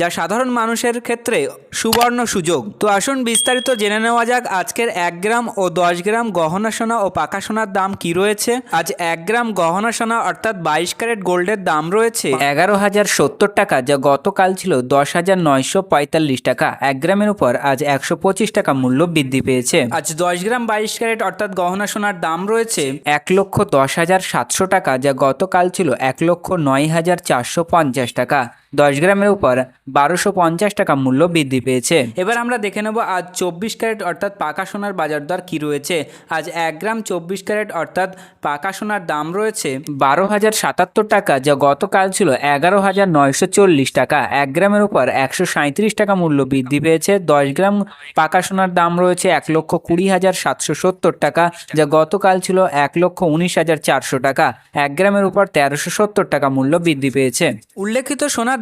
যা সাধারণ মানুষের ক্ষেত্রে সুবর্ণ সুযোগ। তো আসুন বিস্তারিত জেনে নেওয়া যাক আজকের এক গ্রাম ও দশ গ্রাম গহনা সোনা ও পাকা সোনার দাম কি রয়েছে। আজ এক গ্রাম গহনা সোনা অর্থাৎ বাইশ ক্যারেট গোল্ডের দাম রয়েছে এগারো হাজার সত্তর টাকা, যা গতকাল ছিল দশ হাজার নয়শো পঁয়তাল্লিশ টাকা। এক গ্রামের উপর আজ একশো পঁচিশ টাকা মূল্য বৃদ্ধি পেয়েছে। আজ দশ গ্রাম বাইশ ক্যারেট অর্থাৎ গহনা সোনার দাম রয়েছে এক লক্ষ দশ হাজার সাতশো টাকা, যা গতকাল ছিল এক লক্ষ নয় হাজার চারশো পঞ্চাশ টাকা। দশ গ্রামের উপর বারোশো পঞ্চাশ টাকা মূল্য বৃদ্ধি পেয়েছে। এবার আমরা দেখে নেব আজ চব্বিশ ক্যারেট অর্থাৎ পাকা সোনার বাজার দর কী রয়েছে। আজ এক গ্রাম চব্বিশ ক্যারেট অর্থাৎ পাকা সোনার দাম রয়েছে বারো হাজার সাতাত্তর টাকা, যা গতকাল ছিল এগারো হাজার নয়শো চল্লিশ টাকা। এক গ্রামের উপর একশো সাঁত্রিশ টাকা মূল্য বৃদ্ধি পেয়েছে। দশ গ্রাম পাকা সোনার দাম রয়েছে এক লক্ষ কুড়ি হাজার সাতশো সত্তর টাকা, যা গতকাল ছিল এক লক্ষ উনিশ হাজার চারশো টাকা। এক গ্রামের উপর তেরোশো সত্তর টাকা মূল্য বৃদ্ধি পেয়েছে। উল্লেখিত সোনার